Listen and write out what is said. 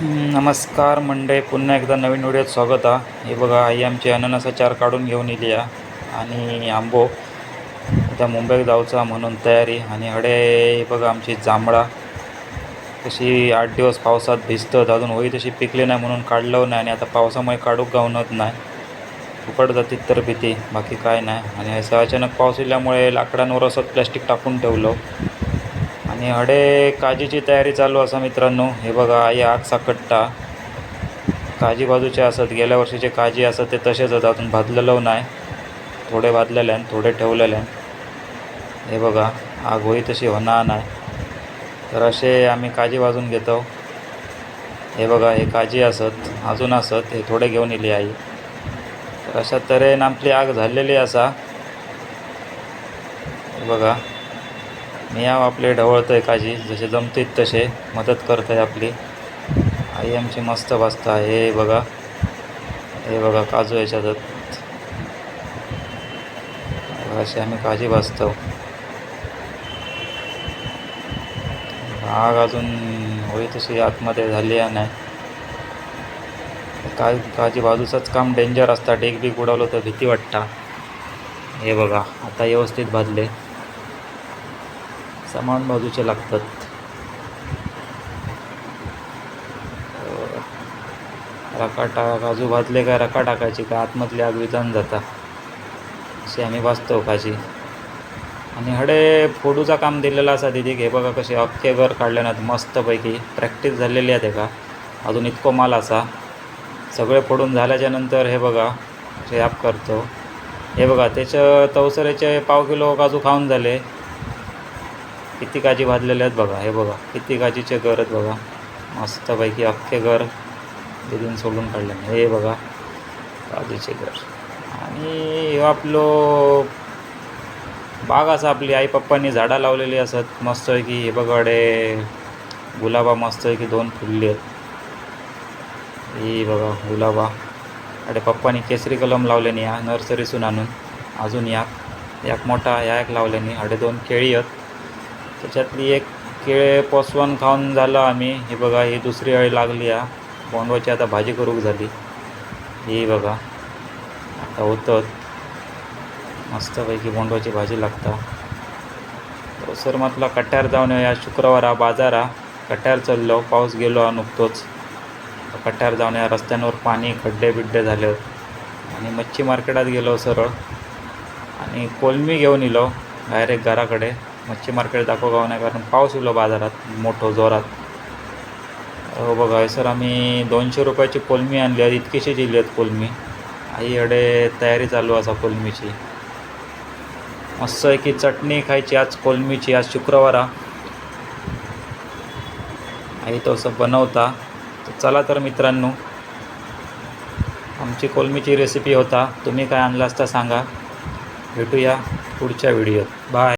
नमस्कार मंडळी. पुन्हा एकदा नवीन व्हिडिओत स्वागत आहे हे बघा आई आमची अननसा चार काढून घेऊन येली आणि आंबो. आता मुंबईत जाऊचा म्हणून तयारी. आणि हडे हे बघा आमची जांभळा. तशी आठ दिवस पावसात भिजतं अजून होई तशी पिकली नाही म्हणून काढलं नाही. आणि आता पावसामुळे काढूक गावणत नाही. फुकट जातीत तर भीती बाकी काय नाही. आणि असं अचानक पाऊस इल्यामुळे लाकडांवर असं प्लॅस्टिक टाकून ठेवलं. आणि हडे काजीची तयारी चालू असा मित्रांनो. हे बघा आई आग साकट्टा काजी बाजूचे असत गेल्या वर्षीचे काजी असत ते तसेच होतात अजून भाजलेलं नाही. थोडे भाजलेले आहेत थोडे ठेवलेले आहेत. हे बघा आग होई तशी होणार नाही. तर असे आम्ही काजी भाजून घेतो. हे बघा हे काजी असत अजून असत हे थोडे घेऊन येली आई. तर अशा तऱ्हेन आपली आग झालेली असा. हे बघा. मी आपले आपले आहे काजी जसे जमतेत तसे मदत करत आहे आपली. आई आमची मस्त भाजता हे बघा. हे बघा काजू याच्यात असे आम्ही काजी भाजतो आग अजून होई तशी आतमध्ये झाली आहे नाही. काय काजी बाजूचंच काम डेंजर असता. डेक बीक उडवलं तर भीती वाटता. हे बघा. आता व्यवस्थित भाजले समान बाजूचे लागतात. रकाटा काजू भाजले काय रका टाकायची का? आतमधली आग विधान जाता. अशी आम्ही वाचतो भाजी आणि हडे फोडूचा काम दिलेला असा दिदी हे बघा कसे अख्खे घर काढले नाहीत मस्तपैकी प्रॅक्टिस झालेली आहे का? अजून इतको माल असा. सगळे फोडून झाल्याच्यानंतर हे बघा ॲप करतो. हे बघा त्याच्या तवसऱ्याचे पाव किलो काजू खाऊन झाले. किती काजी भाजलेले आहेत बघा हे बघा किती काजीचे घर आहेत बघा. मस्तपैकी अख्खे घर दिदीन सोडून काढले. हे बघा काजीचे घर. आणि आपलो बाग असा आपली आई पप्पांनी झाडं लावलेली असत. मस्तपैकी हे बघा मस्त गुलाबा मस्तपैकी दोन फुलले आहेत. ही बघा गुलाबा. अडे पप्पानी केसरी कलम लावलेनी या नर्सरीसून आणून. अजून याक याक मोठा या एक लावल्यानी. अडे दोन केळी आहेत. त्याच्यातली एक केळे पोसवून खाऊन झालं आम्ही. हे बघा ही दुसरी अळी लागली आ बोंडवाची आता भाजी करूक झाली. ही बघा. आता होतं. मस्तपैकी बोंडवाची भाजी लागता. सर मातला कट्यार जाऊन या शुक्रवारा बाजारा कट्ट्यार चाललो पाऊस गेलो हा नुकतोच. कट्यार जाऊन या रस्त्यांवर पाणी खड्डे बिड्डे झाले. आणि मच्छी मार्केटात गेलो सरळ. आणि कोलमी घेऊन इलो डायरेक्ट घराकडे. मच्छी मार्केट दाखव गाव नाही कारण पाऊस उलो बाजारात मोठं जोरात. हो बघा सर आम्ही दोनशे रुपयाची कोलमी आणली आहे इतकीशी दिली आहेत कोलमी. आईकडे तयारी चालू असा कोलमीची. मस्त आहे की चटणी खायची आज कोलमीची आज शुक्रवार आई तो असं बनवता. तर चला तर मित्रांनो आमची कोलमीची रेसिपी होता. तुम्ही काय आणला असता सांगा. भेटूया पुढच्या व्हिडिओत बाय